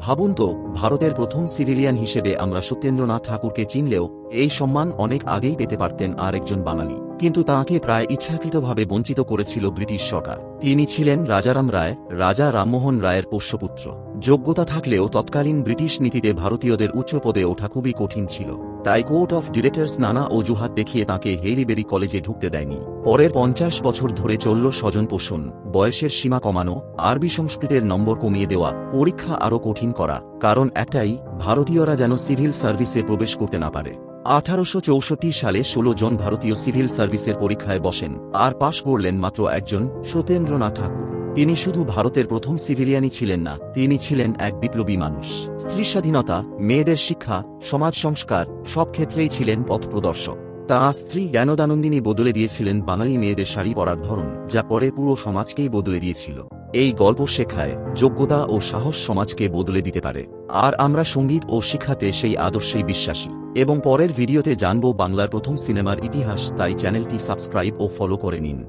ভাবুন তো, ভারতের প্রথম সিভিলিয়ান হিসেবে আমরা সত্যেন্দ্রনাথ ঠাকুরকে চিনলেও, এই সম্মান অনেক আগেই পেতে পারতেন আরেকজন বাঙালি। কিন্তু তাঁকে প্রায় ইচ্ছাকৃতভাবে বঞ্চিত করেছিল ব্রিটিশ সরকার। তিনি ছিলেন রাজারাম রায়, রাজা রামমোহন রায়ের পোষ্যপুত্র। যোগ্যতা থাকলেও তৎকালীন ব্রিটিশ নীতিতে ভারতীয়দের উচ্চ পদে ওঠা খুবই কঠিন ছিল। তাই কোর্ট অফ ডিরেক্টর্স নানা অজুহাত দেখিয়ে তাঁকে হেলিবেরি কলেজে ঢুকতে দেয়নি। পরের পঞ্চাশ বছর ধরে চলল স্বজন পোষণ, বয়সের সীমা কমানো, আরবি সংস্কৃতের নম্বর কমিয়ে দেওয়া, পরীক্ষা আরও কঠিন করা, কারণ একটাই, ভারতীয়রা যেন সিভিল সার্ভিসে প্রবেশ করতে না পারে। আঠারোশো চৌষট্টি সালে ষোলো জন ভারতীয় সিভিল সার্ভিসের পরীক্ষায় বসেন, আর পাশ করলেন মাত্র একজন সত্যেন্দ্রনাথ ঠাকুর। তিনি শুধু ভারতের প্রথম সিভিলিয়ানই ছিলেন না, তিনি ছিলেন এক বিপ্লবী মানুষ। স্ত্রী স্বাধীনতা, মেয়েদের শিক্ষা, সমাজ সংস্কার, সব ক্ষেত্রেই ছিলেন পথপ্রদর্শক তাঁর স্ত্রী জ্ঞানদানন্দিনী বদলে দিয়েছিলেন বাঙালি মেয়েদের শাড়ি পরার ধরন, যা পরে পুরো সমাজকেই বদলে দিয়েছিল। এই গল্প শেখায় যোগ্যতা ও সাহস সমাজকে বদলে দিতে পারে। আর আমরা সংগীত ও শিক্ষাতে সেই আদর্শেই বিশ্বাসী। এবং পরের ভিডিওতে জানব বাংলার প্রথম সিনেমার ইতিহাস, তাই চ্যানেলটি সাবস্ক্রাইব ও ফলো করে নিন।